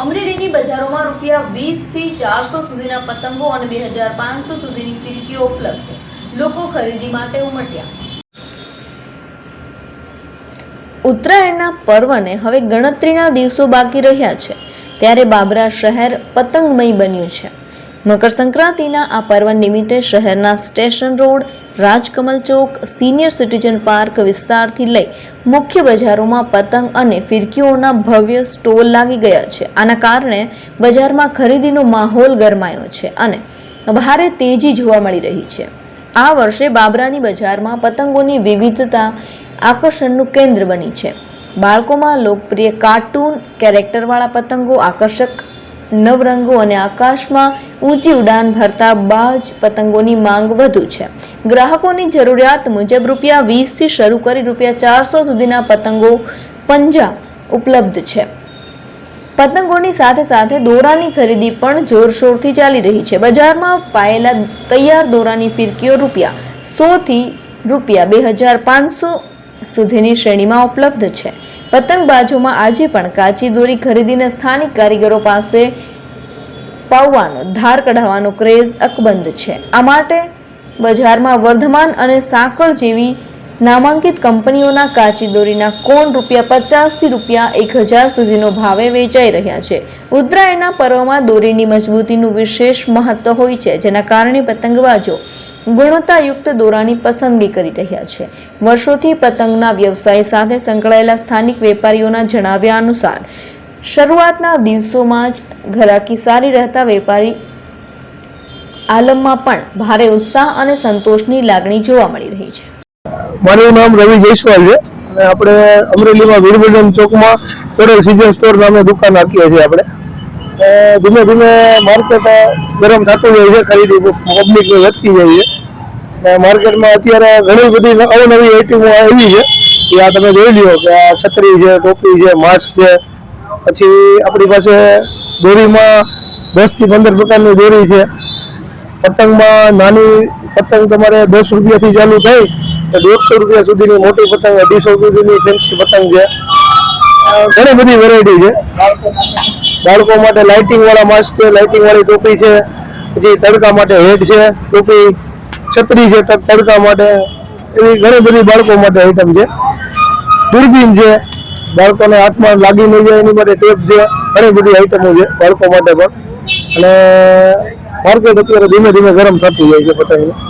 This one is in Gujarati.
અમરેલીની બજારોમાં રૂપિયા વીસથી ચારસો સુધીના પતંગો અને બે હજાર પાંચસો સુધીની ફિરકીઓ ઉપલબ્ધ. લોકો ખરીદી માટે ઉમટ્યા. ઉત્તરાયણના પર્વને હવે ગણતરીના દિવસો બાકી રહ્યા છે. ત્યારે બાબરા શહેર પતંગમય બન્યું છે. મકર સંક્રાંતિના આ પર્વ નિમિત્તે શહેરના સ્ટેશન રોડ, રાજકમલ ચોક, સિનિયર સિટીઝન પાર્ક વિસ્તારથી લઈ મુખ્ય બજારોમાં પતંગ અને ફિરકીઓના ભવ્ય સ્ટોલ લાગી ગયા છે. આના કારણે બજારમાં ખરીદીનો માહોલ ગરમાયો છે અને ભારે તેજી જોવા મળી રહી છે. આ વર્ષે બાબરાની બજારમાં પતંગોની વિવિધતા આકર્ષણનું કેન્દ્ર બની છે. બાળકોમાં લોકપ્રિય કાર્ટૂન કેરેક્ટરવાળા પતંગો આકર્ષક નવરંગો અને આકાશમાં ઊંચી ઉડાન ભરતા બાજ પતંગોની માંગ વધુ છે. ગ્રાહકોની જરૂરિયાત મુજબ રૂપિયા વીસથી શરૂ કરી રૂપિયા ચારસો સુધીના પતંગો પંજા ઉપલબ્ધ છે. પતંગોની સાથે સાથે દોરાની ખરીદી પણ જોરશોરથી ચાલી રહી છે. બજારમાં પાયેલા તૈયાર દોરાની ફિરકીઓ રૂપિયા સોથી રૂપિયા બે હજાર પાંચસો સુધીની શ્રેણીમાં ઉપલબ્ધ છે. પતંગબાજોમાં આજે પણ કાચી દોરી ખરીદીને સ્થાનિક કારીગરો પાસે પાવવાનો, ધાર કઢાવવાનો ક્રેઝ અકબંધ છે. આ માટે બજારમાં વર્ધમાન અને સાંકળ જેવી નામાંકિત કંપનીઓના કાચી દોરીના કોણ રૂપિયા પચાસથી રૂપિયા એક હજાર સુધીનો ભાવે વેચાઈ રહ્યા છે. ઉત્તરાયણના પર્વમાં દોરીની મજબૂતીનું વિશેષ મહત્વ હોય છે, જેના કારણે પતંગબાજો ગુણવત્તાયુક્ત દોરાની પસંદગી કરી રહ્યા છે. વર્ષોથી પતંગના વ્યવસાય સાથે સંકળાયેલા સ્થાનિક વેપારીઓના જણાવ્યા અનુસાર, શરૂઆતના દિવસોમાં જ ઘરાકી સારી રહેતા વેપારી આલમમાં પણ ભારે ઉત્સાહ અને સંતોષની લાગણી જોવા મળી રહી છે. મારું નામ રવિ જયસ્વાલ છે. અને આપણે અમરેલીમાં વીરભજન ચોકમાં ટોટલ સિઝન સ્ટોર નામે દુકાન રાખીએ છીએ આપણે. ધીમે ધીમે માર્કેટ ગરમ થતું જાય છે ખરીદી પબ્લિક વધતી જાય છે. માર્કેટમાં અત્યારે ઘણી બધી અવનવી આઈટમો આવી છે એ આ તમે જોઈ લ્યો કે આ છત્રી છે, ટોપી છે, માસ્ક છે. પછી આપણી પાસે દોરીમાં દસથી પંદર પ્રકારની દોરી છે. પતંગમાં નાની પતંગ તમારે દસ રૂપિયાથી ચાલુ થઈ તો દોઢસો રૂપિયા સુધીની મોટી પતંગ, અઢીસો સુધીની ફેન્સી પતંગ છે. ઘણી બધી વેરાયટી છે. બાળકો માટે લાઇટિંગ વાળા માસ્ક છે લાઇટિંગ વાળી ટોપી છે, પછી તડકા માટે હેડ છે, ટોપી, છત્રી છે તડકા માટે, એવી ઘણી બધી બાળકો માટે આઈટમ છે. દૂરબીન છે, બાળકોને હાથમાં લાગી નહીં જાય એની માટે ટેપ છે, ઘણી બધી આઈટમો છે બાળકો માટે પણ. અને માર્કેટ અત્યારે ધીમે ધીમે ગરમ થતું જાય છે પતંગનું.